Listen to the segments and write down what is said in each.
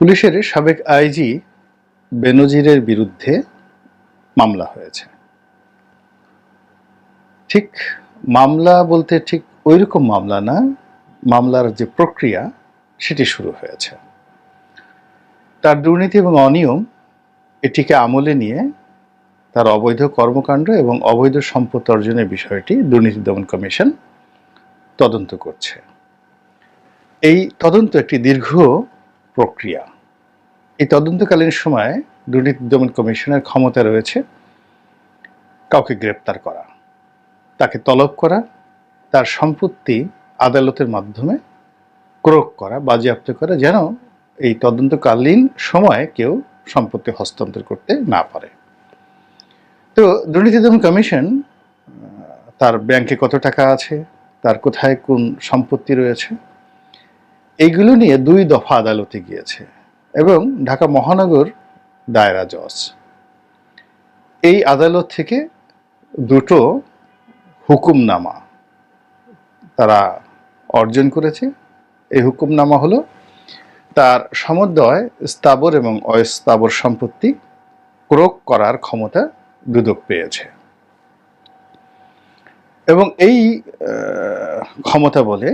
পুলিশের সাবেক আইজি বেনজিরের বিরুদ্ধে মামলা হয়েছে। ঠিক মামলা বলতে ঠিক ওইরকম মামলা না, মামলার যে প্রক্রিয়া সেটি শুরু হয়েছে। তার দুর্নীতি এবং অনিয়ম এটিকে আমলে নিয়ে তার অবৈধ কর্মকাণ্ড এবং অবৈধ সম্পদ অর্জনের বিষয়টি দুর্নীতি দমন কমিশন তদন্ত করছে। এই তদন্ত একটি দীর্ঘ প্রক্রিয়া। এই তদন্তকালীন সময়ে দুর্নীতি দমন কমিশনের ক্ষমতা রয়েছে কাউকে গ্রেপ্তার করা। তাকে তলব করা, তার সম্পত্তি আদালতের মাধ্যমে ক্রোক করা, বাজেয়াপ্ত করা যেন এই তদন্তকালীন সময়ে কেউ সম্পত্তি হস্তান্তর করতে না পারে। তো দুর্নীতি দমন কমিশন তার ব্যাংকে কত টাকা আছে, তার কোথায় কোন সম্পত্তি রয়েছে এইগুলো নিয়ে দুই দফা আদালতে গিয়েছে এবং ঢাকা মহানগর দায়রা জজ। এই আদালত থেকে দুটো হুকুমনামা তারা অর্জন করেছে। এই হুকুমনামা হলো তার সমুদয় স্থাবর এবং অস্থাবর সম্পত্তি ক্রোক করার ক্ষমতা দুদক পেয়েছে। এবং এই ক্ষমতা বলে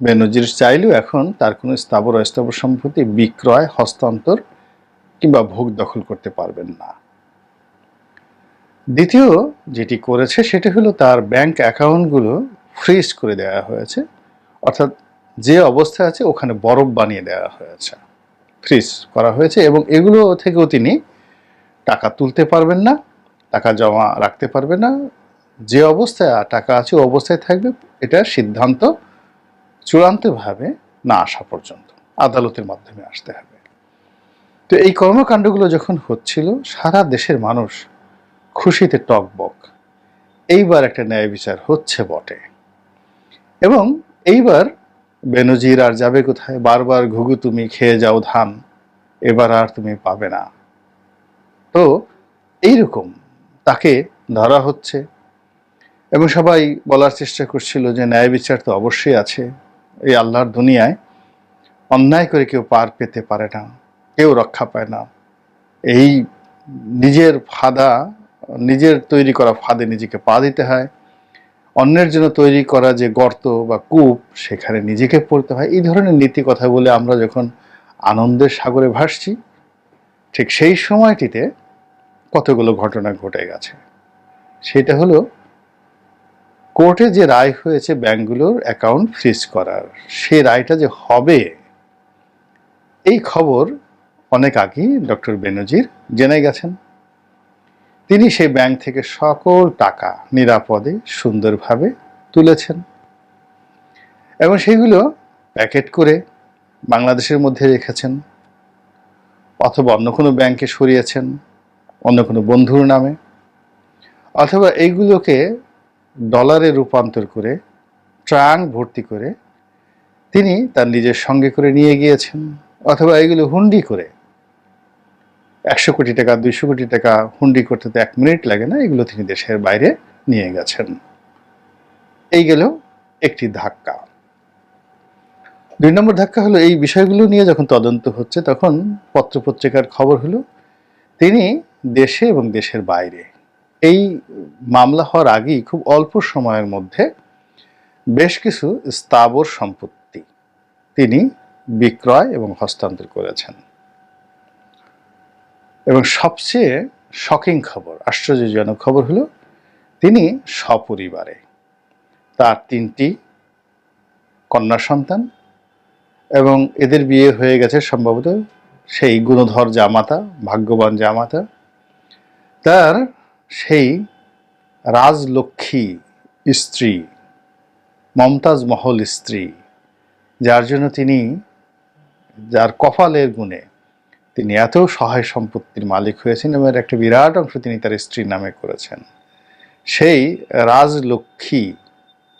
বেনজির চাইলেও এখন তার কোনো স্থাবর অস্থাবর সম্পত্তি বিক্রয়, হস্তান্তর কিংবা ভোগ দখল করতে পারবেন না। দ্বিতীয় যেটি করেছে সেটি হলো তার ব্যাংক অ্যাকাউন্টগুলো ফ্রিজ করে দেওয়া হয়েছে, অর্থাৎ যে অবস্থায় আছে ওখানে বরফ বানিয়ে দেওয়া হয়েছে। ফ্রিজ করা হয়েছে এবং এগুলো থেকেও তিনি টাকা তুলতে পারবেন না, টাকা জমা রাখতে পারবেন না। যে অবস্থায়, টাকা আছে অবস্থায় থাকবে এটা সিদ্ধান্ত চূড়ান্তভাবে না আসা পর্যন্ত আদালতের মাধ্যমে আসতে হবে। তো এই কর্মকাণ্ডগুলো যখন হচ্ছিল, সারা দেশের মানুষ খুশিতে টকবক। এইবার একটা ন্যায় বিচার হচ্ছে বটে। এবং এইবার বেনজির আর যাবে কোথায়? বারবার ঘুঘু তুমি খেয়ে যাও ধান, এবার আর তুমি পাবে না। তো এইরকম তাকে ধরা হচ্ছে। এবং সবাই বলার চেষ্টা করছিল যে ন্যায় বিচার তো অবশ্যই আছে। এই আল্লাহর দুনিয়ায় অন্যায় করে কেউ পার পেতে পারে না, কেউ রক্ষা পায় না। এই নিজের ফাঁদা, নিজের তৈরি করা ফাঁদে নিজেকে পা দিতে হয়। অন্যের জন্য তৈরি করা যে গর্ত বা কূপ, সেখানে নিজেকে পড়তে হয়। এই ধরনের নীতি কথা বলে আমরা যখন আনন্দের সাগরে ভাসছি, ঠিক সেই সময়টিতে কতগুলো ঘটনা ঘটে গেছে। সেটা হলো কোর্টে যে রায় হয়েছে ব্যাংকগুলোর অ্যাকাউন্ট ফ্রিজ করার, সেই রায়টা যে হবে, এই খবর অনেক আগেই ডক্টর বেনজির জেনে গেছেন। তিনি সেই ব্যাংক থেকে সকল টাকা নিরাপদে, সুন্দরভাবে তুলেছেন। এবং সেগুলো প্যাকেট করে বাংলাদেশের মধ্যে রেখেছেন। অথবা অন্য কোনো ব্যাংকে সরিয়েছেন, অন্য কোনো বন্ধুর নামে। অথবা এইগুলোকে ডলারে রূপান্তর করে ট্রাঙ্ক ভর্তি করে তিনি তার নিজের সঙ্গে করে নিয়ে গিয়েছেন, অথবা এগুলো হুন্ডি করে। একশো কোটি টাকা, দুইশো কোটি টাকা হুন্ডি করতে তো এক মিনিট লাগে না, এগুলো তিনি দেশের বাইরে নিয়ে গেছেন। এই গেল একটি ধাক্কা। দুই নম্বর ধাক্কা হলো, এই বিষয়গুলো নিয়ে যখন তদন্ত হচ্ছে, তখন পত্রপত্রিকার খবর হলো, তিনি দেশে এবং দেশের বাইরে এই মামলা হওয়ার আগেই খুব অল্প সময়ের মধ্যে বেশ কিছু স্থাবর সম্পত্তি তিনি বিক্রয় এবং হস্তান্তর করেছেন। এবং সবচেয়ে শকিং খবর, আশ্চর্যজনক খবর হলো, তিনি সপরিবারে তার তিনটি কন্যা সন্তান এবং এদের বিয়ে হয়ে গেছে সম্ভবত সেই গুণধর জামাতা, ভাগ্যবান জামাতা। তার সেই রাজলক্ষ্মী স্ত্রী, মমতাজ মহল স্ত্রী, যার জন্য তিনি, যার কপালের গুণে তিনি এত সহায় সম্পত্তির মালিক হয়েছেন এবং এর একটা বিরাট অংশ তিনি তার স্ত্রীর নামে করেছেন। সেই রাজলক্ষ্মী,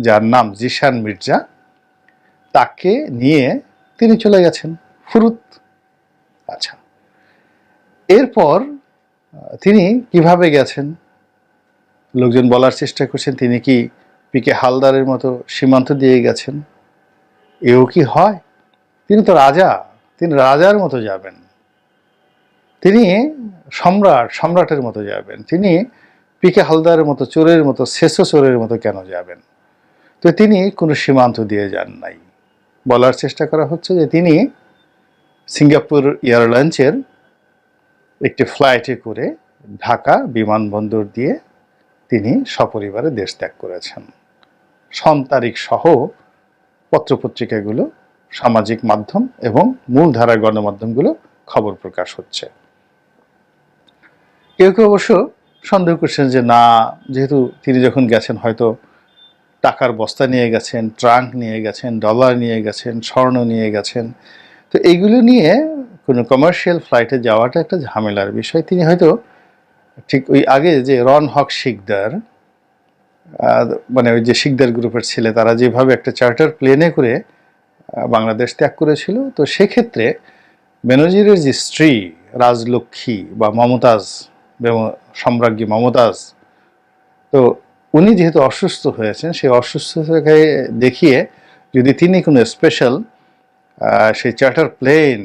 যার নাম জিশান মির্জা, তাকে নিয়ে তিনি চলে গেছেন, ফুরুত। আচ্ছা। এরপর তিনি কীভাবে গেছেন? লোকজন বলার চেষ্টা করছেন, তিনি কি পিকে হালদারের মতো সীমান্ত দিয়ে গেছেন? এও কি হয়? তিনি তো রাজা, তিনি রাজার মতো যাবেন। তিনি সম্রাট, সম্রাটের মতো যাবেন। তিনি পিকে হালদারের মতো, চোরের মতো শেষ চোরের মতো কেন যাবেন? তো তিনি কোনো সীমান্ত দিয়ে যান নাই। বলার চেষ্টা করা হচ্ছে যে তিনি সিঙ্গাপুর এয়ারলাইন্সের একটি ফ্লাইটে করে ঢাকা বিমানবন্দর দিয়ে তিনি সপরিবারে দেশ ত্যাগ করেছেন। সন তারিখ সহ পত্রপত্রিকাগুলো, সামাজিক মাধ্যম এবং মূলধারার গণমাধ্যমগুলো খবর প্রকাশ হচ্ছে। কেউ কেউ অবশ্য সন্দেহ করছেন যে, না, যেহেতু তিনি যখন গেছেন, হয়তো টাকার বস্তা নিয়ে গেছেন, ট্রাঙ্ক নিয়ে গেছেন, ডলার নিয়ে গেছেন, স্বর্ণ নিয়ে গেছেন। তো এইগুলো নিয়ে কোনো কমার্শিয়াল ফ্লাইটে যাওয়াটা একটা ঝামেলার বিষয়। তিনি হয়তো ঠিক ওই আগে যে রন হক শিকদার মানে ওই যে শিকদার গ্রুপের ছেলে, তারা যেভাবে একটা চার্টার প্লেনে করে বাংলাদেশ ত্যাগ করেছিল, তো সেক্ষেত্রে বেনজিরের যে স্ত্রী রাজলক্ষ্মী বা মমতাজ সম্রাজ্ঞী মমতাজ, তো উনি যেহেতু অসুস্থ হয়েছেন, সেই অসুস্থতাকে দেখিয়ে যদি তিনি কোনো স্পেশাল সেই চার্টার প্লেন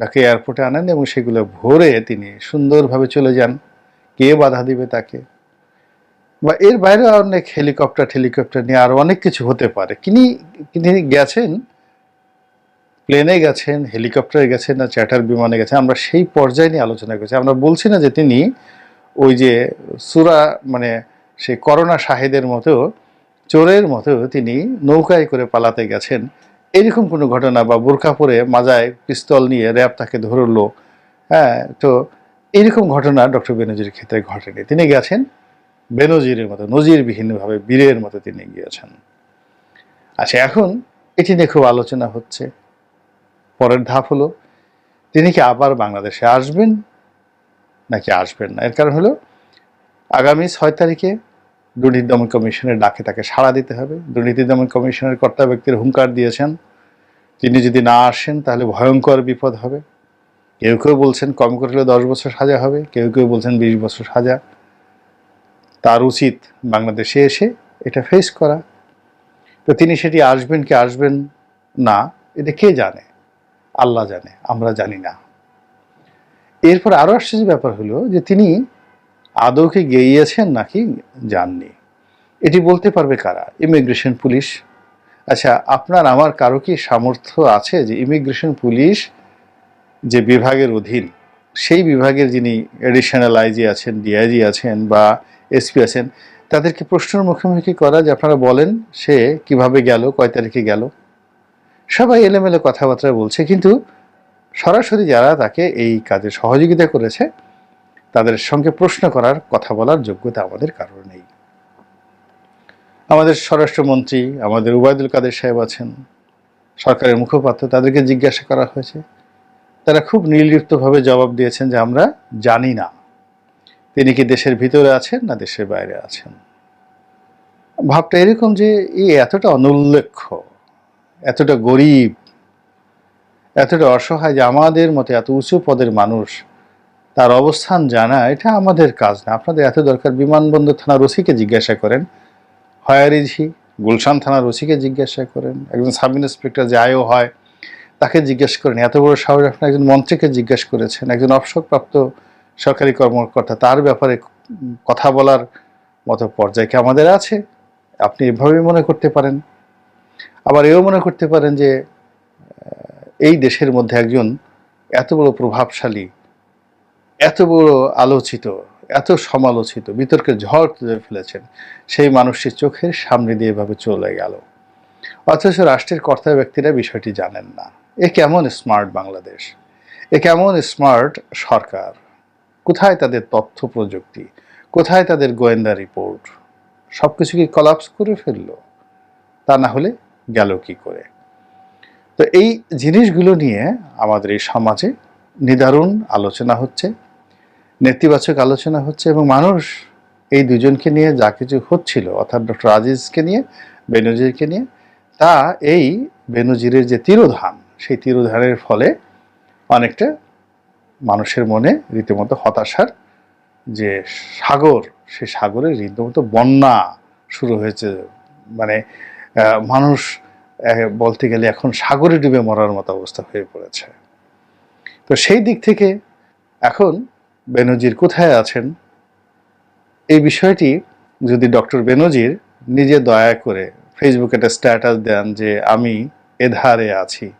তাকে এয়ারপোর্টে আনেন এবং সেগুলো ভরে তিনি সুন্দরভাবে চলে যান। কে বাধা দিবে তাকে? বা এর বাইরে অনেক হেলিকপ্টার হেলিকপ্টার নিয়ে আরও অনেক কিছু হতে পারে। তিনি তিনি গেছেন প্লেনে গেছেন হেলিকপ্টারে গেছেন না চ্যাটার বিমানে গেছেন, আমরা সেই পর্যায়ে নিয়ে আলোচনা করছি। আমরা বলছি না যে তিনি ওই যে সুরা মানে সেই করোনা শাহেদের মতো, চোরের মতো তিনি নৌকায় করে পালাতে গেছেন। এরকম কোনো ঘটনা বা বোরখা পরে মাজায় পিস্তল নিয়ে র্যাব তাকে ধরলো হ্যাঁ তো এরকম ঘটনা ডক্টর বেনজির ক্ষেত্রে ঘটেনি। তিনি গেছেন বেনজিরের মতো, নজিরবিহীনভাবে, বীরের মতো তিনি গিয়েছেন। আচ্ছা এখন এটি নিয়ে খুব আলোচনা হচ্ছে। পরের ধাপ হলো, তিনি কি আবার বাংলাদেশে আসবেন নাকি আসবেন না? এর কারণ হলো, আগামী ছয় তারিখে দুর্নীতি দমন কমিশনের ডাকে তাকে সাড়া দিতে হবে। দুর্নীতি দমন কমিশনের কর্তা ব্যক্তির হুঙ্কার দিয়েছেন। তিনি যদি না আসেন, তাহলে ভয়ঙ্কর বিপদ হবে। কেউ কেউ বলছেন কম করলে দশ বছর সাজা হবে। কেউ কেউ বলছেন বিশ বছর সাজা। তার উচিত বাংলাদেশে এসে এটা ফেস করা। তো তিনি সেটি আসবেন কি আসবেন না, এটা কে জানে? আল্লাহ জানে, আমরা জানি না। এরপর আরও আশ্চর্য ব্যাপার হলো যে তিনি আদৌ কি গিয়েছেন নাকি যাননি? এটি বলতে পারবে কারা? ইমিগ্রেশন পুলিশ আচ্ছা আপনার, আমার কারও কি সামর্থ্য আছে যে ইমিগ্রেশন পুলিশ যে বিভাগের অধীন, সেই বিভাগের যিনি এডিশনাল আইজি আছেন ডিআইজি আছেন বা এসপি আছেন, তাদেরকে প্রশ্নের মুখোমুখি করা যে আপনারা বলেন সে কীভাবে গেল, কয় তারিখে গেল? সবাই এলেমেলে কথাবার্তা বলছে, কিন্তু সরাসরি যারা তাকে এই কাজে সহযোগিতা করেছে তাদের সঙ্গে প্রশ্ন করার কথা বলার যোগ্যতা আমাদের কারণ নেই। আমাদের স্বরাষ্ট্রমন্ত্রী, আমাদের উবায়দুল কাদের সাহেব আছেন। সরকারের মুখপাত্র, তাদেরকে জিজ্ঞাসা করা হয়েছে। তারা খুব নির্লিপ্তভাবে জবাব দিয়েছেন যে আমরা জানি না। তিনি কি দেশের ভিতরে আছেন না দেশের বাইরে আছেন? ভাবটা এরকম যে এই এতটা অনুল্লেখ্য, এতটা গরিব, এতটা অসহায় যে আমাদের মতো এত উঁচু পদের মানুষ তার অবস্থান জানা, এটা আমাদের কাজ না। আপনাদের এত দরকার, বিমানবন্দর থানার ওসিকে জিজ্ঞাসা করেন। হয়ার ইজ গুলশান থানার ওসিকে জিজ্ঞাসা করেন। একজন সাব ইন্সপেক্টর যে আয়ও হয়, তাকে জিজ্ঞেস করেন। এত বড় সাহস আপনি একজন মন্ত্রীকে জিজ্ঞেস করেছেন, একজন অবসরপ্রাপ্ত সরকারি কর্মকর্তা, তার ব্যাপারে কথা বলার মতো পর্যায়ে কি আমাদের আছে? আপনি এভাবে মনে করতে পারেন? আবার এও মনে করতে পারেন যে এই দেশের মধ্যে একজন এত বড় প্রভাবশালী এত বড় আলোচিত, এত সমালোচিত, বিতর্কের ঝড় তুলে ফেলেছেন, সেই মানুষটির চোখের সামনে দিয়ে এভাবে চলে গেল। অথচ রাষ্ট্রের কর্তা ব্যক্তিরা বিষয়টি জানেন না। এ কেমন স্মার্ট বাংলাদেশ? এ কেমন স্মার্ট সরকার? কোথায় তাদের তথ্য প্রযুক্তি? কোথায় তাদের গোয়েন্দা রিপোর্ট? সব কিছু কি কলাপস করে ফেলল? তা না হলে গেল কি করে? তো এই জিনিসগুলো নিয়ে আমাদের এই সমাজে নিদারুণ আলোচনা হচ্ছে। নেতিবাচক আলোচনা হচ্ছে এবং মানুষ এই দুজনকে নিয়ে যা কিছু হচ্ছিল, অর্থাৎ ডক্টর আজিজকে নিয়ে, বেনজিরকে নিয়ে, তা এই বেনজিরের যে তিরোধান, সেই তিরোধানের ফলে অনেকটা মানুষের মনে রীতিমতো হতাশার যে সাগর, সেই সাগরে রীতিমতো বন্যা শুরু হয়েছে। মানে মানুষ বলতে গেলে এখন সাগরে ডুবে মরার মতো অবস্থা হয়ে পড়েছে। তো সেই দিক থেকে এখন বেনজির কোথায় আছেন? এই বিষয়টি যদি ডক্টর বেনজির নিজে দয়া করে ফেসবুকে একটা স্ট্যাটাস দেন যে আমি এধারে আছি,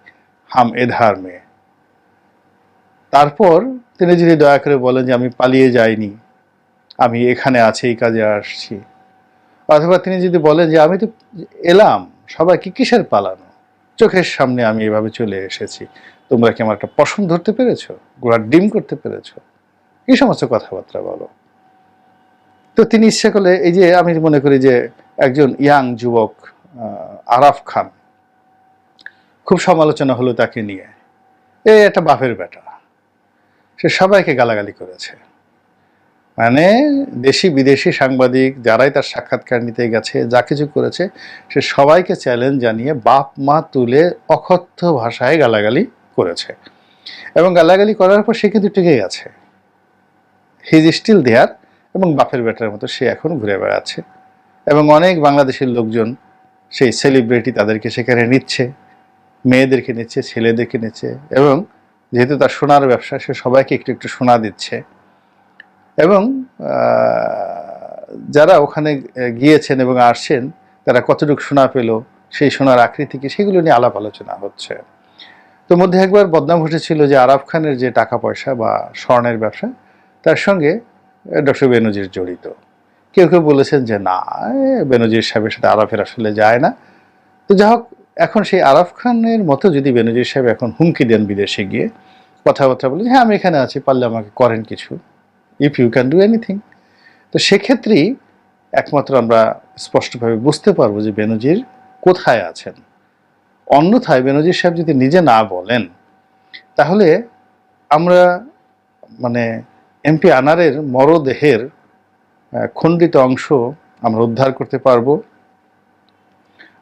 হাম এধার মে। তারপর তিনি যদি দয়া করে বলেন যে আমি পালিয়ে যাইনি, আমি এখানে আছি, এই কাজে আসছি। অথবা তিনি যদি বলেন যে আমি তো এলাম সবাইকে কিসের পালানো? চোখের সামনে আমি এভাবে চলে এসেছি। তোমরা কি আমার একটা পছন্দ ধরতে পেরেছ? গোড়ার ডিম করতে পেরেছ? এই সমস্ত কথাবার্তা বলো? তো তিনি ইচ্ছে করলে এই যে আমি মনে করি যে একজন ইয়াং যুবক আরাফ খান, খুব সমালোচনা হলো তাকে নিয়ে। এই একটা বাপের বেটা। সে সবাইকে গালাগালি করেছে। মানে দেশি বিদেশি সাংবাদিক যারাই তার সাক্ষাৎকার নিতে গেছে, যা কিছু করেছে, সে সবাইকে চ্যালেঞ্জ জানিয়ে বাপ, মা তুলে অকথ্য ভাষায় গালাগালি করেছে। এবং গালাগালি করার পর সে কিন্তু টিকে গেছে। হি ইজ স্টিল দেয়ার এবং বাপের বেটার মতো সে এখন ঘুরে বেড়াচ্ছে। এবং অনেক বাংলাদেশের লোকজন সেই সেলিব্রিটি তাদেরকে সেখানে নিচ্ছে, মেয়েদেরকে নিচ্ছে, ছেলেদেরকে নিচ্ছে এবং যেহেতু তার সোনার ব্যবসা, সে সবাইকে একটু একটু সোনা দিচ্ছে। এবং যারা ওখানে গিয়েছেন এবং আসছেন, তারা কতটুকু সোনা পেল, সেই সোনার আকৃতি কি, সেগুলো নিয়ে আলাপ আলোচনা হচ্ছে। তো মধ্যে একবার বদনাম ঘটেছিল যে আরাফ খানের যে টাকা পয়সা বা স্বর্ণের ব্যবসা তার সঙ্গে ডক্টর বেনজির জড়িত। কেউ কেউ বলেছেন যে, না বেনজির সাহেবের সাথে আরাফের আসলে যায় না। তো যা হোক, এখন সেই আরাফ খানের মতো যদি বেনজির সাহেব এখন হুমকি দেন বিদেশে গিয়ে, কথাবার্তা বলে হ্যাঁ আমি এখানে আছি, পারলে আমাকে করেন কিছু। If you can do anything তো সেক্ষেত্রেই একমাত্র আমরা স্পষ্টভাবে বুঝতে পারব যে বেনজির কোথায় আছেন। অন্যথায় বেনজির সাহেব যদি নিজে না বলেন, তাহলে আমরা মানে এমপি আনারের মরদেহের খণ্ডিত অংশ আমরা উদ্ধার করতে পারব।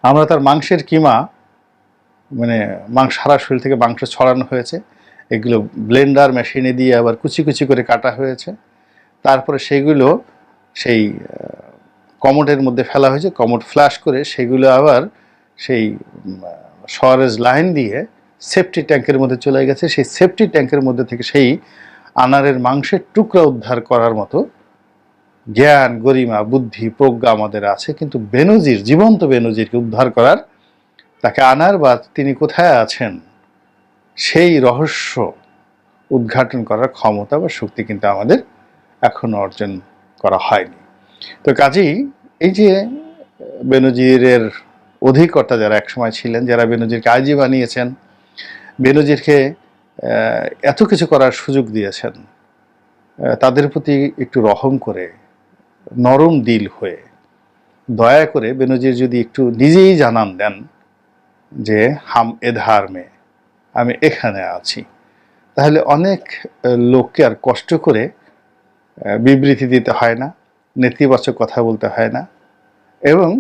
আমরা তার মাংসের কিমা মানে মাংস সারা শরীর থেকে মাংস ছড়ানো হয়েছে। এগুলো ব্লেন্ডার মেশিনে দিয়ে আবার কুচি কুচি করে কাটা হয়েছে। তারপরে সেগুলো সেই কমোডের মধ্যে ফেলা হয়েছে। কমোড ফ্ল্যাশ করে সেগুলো আবার সেই সরেজ লাইন দিয়ে সেফটি ট্যাঙ্কের মধ্যে চলে গেছে। সেই সেফটি ট্যাঙ্কের মধ্যে থেকে সেই আনারের মাংসের টুকরা উদ্ধার করার মতো জ্ঞান, গরিমা, বুদ্ধি, প্রজ্ঞা আমাদের আছে, কিন্তু বেনজির, জীবন্ত বেনজিরকে উদ্ধার করার তাকে আনার বা তিনি কোথায় আছেন, সেই রহস্য উদ্ঘাটন করার ক্ষমতা বা শক্তি কিন্তু আমাদের এখনও অর্জন করা হয়নি। তো কাজেই এই যে বেনজিরের অধিকর্তা যারা একসময় ছিলেন, যারা বেনজিরকে আইজি বানিয়েছেন, বেনজিরকে এত কিছু করার সুযোগ দিয়েছেন তাদের প্রতি একটু রহম করে, নরম দিল হয়ে, দয়া করে বেনজির যদি একটু নিজেই জানান দেন যে হাম এধার মে, আমি এখানে আছি। তাহলে অনেক লোককে আর কষ্ট করে বিবৃতি দিতে হয় না, নেতিবাচক কথা বলতে হয় না, এবং